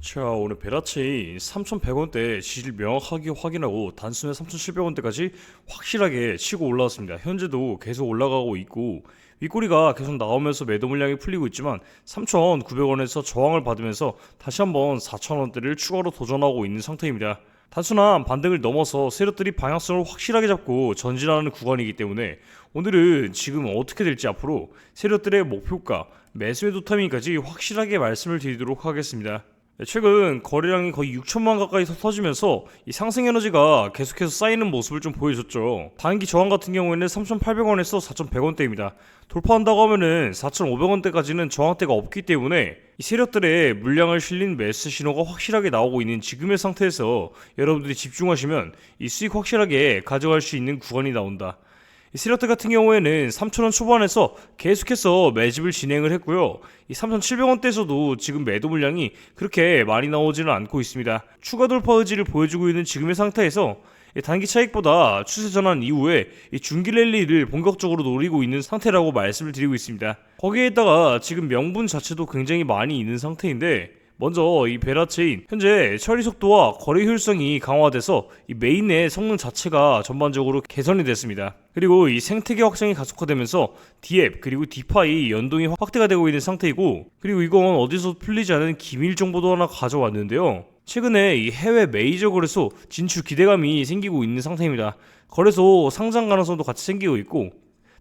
자 오늘 베라체인 3,100원대 지지를 명확하게 확인하고 단순에 3,700원대까지 확실하게 치고 올라왔습니다. 현재도 계속 올라가고 있고 윗꼬리가 계속 나오면서 매도 물량이 풀리고 있지만 3,900원에서 저항을 받으면서 다시 한번 4,000원대를 추가로 도전하고 있는 상태입니다. 단순한 반등을 넘어서 세력들이 방향성을 확실하게 잡고 전진하는 구간이기 때문에 오늘은 지금 어떻게 될지 앞으로 세력들의 목표가 매수매도 타이밍까지 확실하게 말씀을 드리도록 하겠습니다. 네, 최근 거래량이 거의 6천만 가까이 터지면서 이 상승 에너지가 계속해서 쌓이는 모습을 좀 보여줬죠. 단기 저항 같은 경우에는 3,800원에서 4,100원대입니다. 돌파한다고 하면은 4,500원대까지는 저항대가 없기 때문에 이 세력들의 물량을 실린 매수 신호가 확실하게 나오고 있는 지금의 상태에서 여러분들이 집중하시면 이 수익 확실하게 가져갈 수 있는 구간이 나온다. 이 세력들 같은 경우에는 3,000원 초반에서 계속해서 매집을 진행을 했고요. 이 3,700원대에서도 지금 매도 물량이 그렇게 많이 나오지는 않고 있습니다. 추가 돌파 의지를 보여주고 있는 지금의 상태에서 이 단기 차익보다 추세 전환 이후에 이 중기 랠리를 본격적으로 노리고 있는 상태라고 말씀을 드리고 있습니다. 거기에다가 지금 명분 자체도 굉장히 많이 있는 상태인데 먼저 이 베라체인 현재 처리 속도와 거래 효율성이 강화돼서 이 메인의 성능 자체가 전반적으로 개선이 됐습니다. 그리고 이 생태계 확장이 가속화되면서 디앱 그리고 디파이 연동이 확대가 되고 있는 상태이고 그리고 이건 어디서 풀리지 않은 기밀 정보도 하나 가져왔는데요. 최근에 이 해외 메이저 거래소 진출 기대감이 생기고 있는 상태입니다. 거래소 상장 가능성도 같이 생기고 있고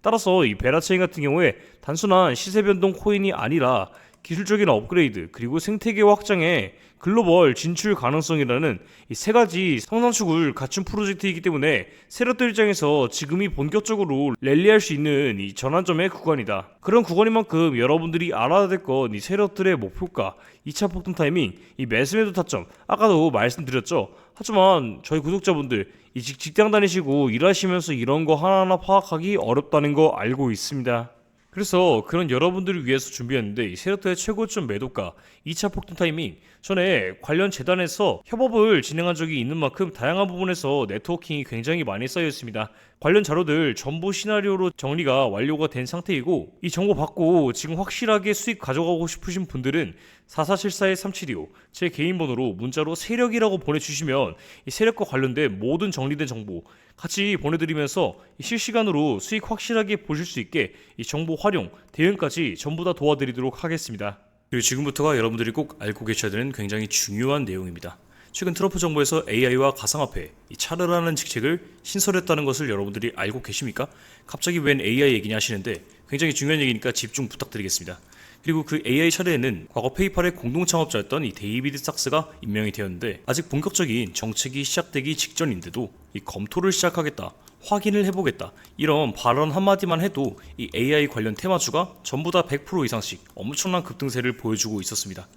따라서 이 베라체인 같은 경우에 단순한 시세 변동 코인이 아니라 기술적인 업그레이드 그리고 생태계 확장에 글로벌 진출 가능성이라는 이 세 가지 성장축을 갖춘 프로젝트이기 때문에 세력들 입장에서 지금이 본격적으로 랠리할 수 있는 이 전환점의 구간이다. 그런 구간인 만큼 여러분들이 알아야 될 건 이 세력들의 목표가 2차 폭등 타이밍, 이 매수매도 타점 아까도 말씀드렸죠. 하지만 저희 구독자분들 이 직- 직장 다니시고 일하시면서 이런 거 하나하나 파악하기 어렵다는 거 알고 있습니다. 그래서 그런 여러분들을 위해서 준비했는데 이 세력들의 최고점 매도가 2차 폭등 타이밍 전에 관련 재단에서 협업을 진행한 적이 있는 만큼 다양한 부분에서 네트워킹이 굉장히 많이 쌓여 있습니다. 관련 자료들 전부 시나리오로 정리가 완료가 된 상태이고 이 정보 받고 지금 확실하게 수익 가져가고 싶으신 분들은 4474-3725 제 개인 번호로 문자로 세력이라고 보내주시면 이 세력과 관련된 모든 정리된 정보 같이 보내드리면서 이 실시간으로 수익 확실하게 보실 수 있게 이 정보 활용, 대응까지 전부 다 도와드리도록 하겠습니다. 그리고 지금부터가 여러분들이 꼭 알고 계셔야 되는 굉장히 중요한 내용입니다. 최근 트럼프 정부에서 AI와 가상화폐, 이 차르라는 직책을 신설했다는 것을 여러분들이 알고 계십니까? 갑자기 웬 AI 얘기냐 하시는데 굉장히 중요한 얘기니까 집중 부탁드리겠습니다. 그리고 그 AI 차례에는 과거 페이팔의 공동 창업자였던 이 데이비드 sak스가 임명이 되었는데 아직 본격적인 정책이 시작되기 직전인데도 이 검토를 시작하겠다. 확인을 해보겠다. 이런 발언 한마디만 해도 이 AI 관련 테마주가 전부 다 100% 이상씩 엄청난 급등세를 보여주고 있었습니다.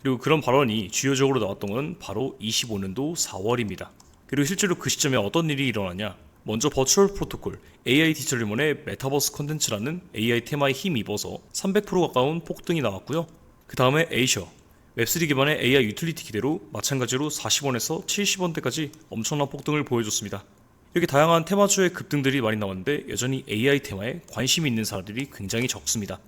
그리고 그런 발언이 주요적으로 나왔던 건 바로 25년도 4월입니다. 그리고 실제로 그 시점에 어떤 일이 일어나냐? 먼저 버추얼 프로토콜 AI 디지털 리몬의 메타버스 컨텐츠라는 AI 테마에 힘입어서 300% 가까운 폭등이 나왔고요. 그 다음에 에이셔 웹3 기반의 AI 유틸리티 기대로 마찬가지로 40원에서 70원대까지 엄청난 폭등을 보여줬습니다. 이렇게 다양한 테마주의 급등들이 많이 나왔는데 여전히 AI 테마에 관심이 있는 사람들이 굉장히 적습니다.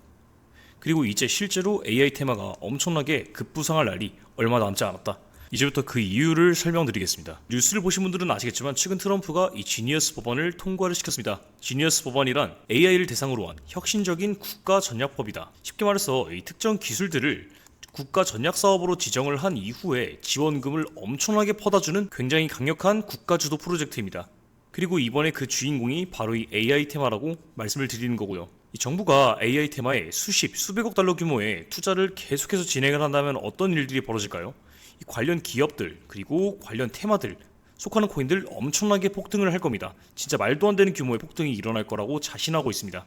그리고 이제 실제로 AI 테마가 엄청나게 급부상할 날이 얼마 남지 않았다. 이제부터 그 이유를 설명드리겠습니다. 뉴스를 보신 분들은 아시겠지만 최근 트럼프가 이 지니어스 법안을 통과를 시켰습니다. 지니어스 법안이란 AI를 대상으로 한 혁신적인 국가 전략법이다. 쉽게 말해서 이 특정 기술들을 국가 전략 사업으로 지정을 한 이후에 지원금을 엄청나게 퍼다주는 굉장히 강력한 국가 주도 프로젝트입니다. 그리고 이번에 그 주인공이 바로 이 AI 테마라고 말씀을 드리는 거고요. 이 정부가 AI 테마에 수십, 수백억 달러 규모의 투자를 계속해서 진행을 한다면 어떤 일들이 벌어질까요? 이 관련 기업들 그리고 관련 테마들 속하는 코인들 엄청나게 폭등을 할 겁니다. 진짜 말도 안 되는 규모의 폭등이 일어날 거라고 자신하고 있습니다.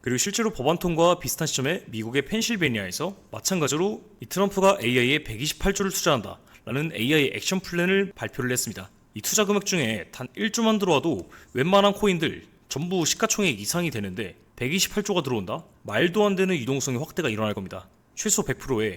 그리고 실제로 법안 통과와 비슷한 시점에 미국의 펜실베니아에서 마찬가지로 이 트럼프가 AI에 128조를 투자한다 라는 AI 액션 플랜을 발표를 했습니다. 이 투자 금액 중에 단 1조만 들어와도 웬만한 코인들 전부 시가총액 이상이 되는데 128조가 들어온다? 말도 안 되는 유동성의 확대가 일어날 겁니다. 최소 100%에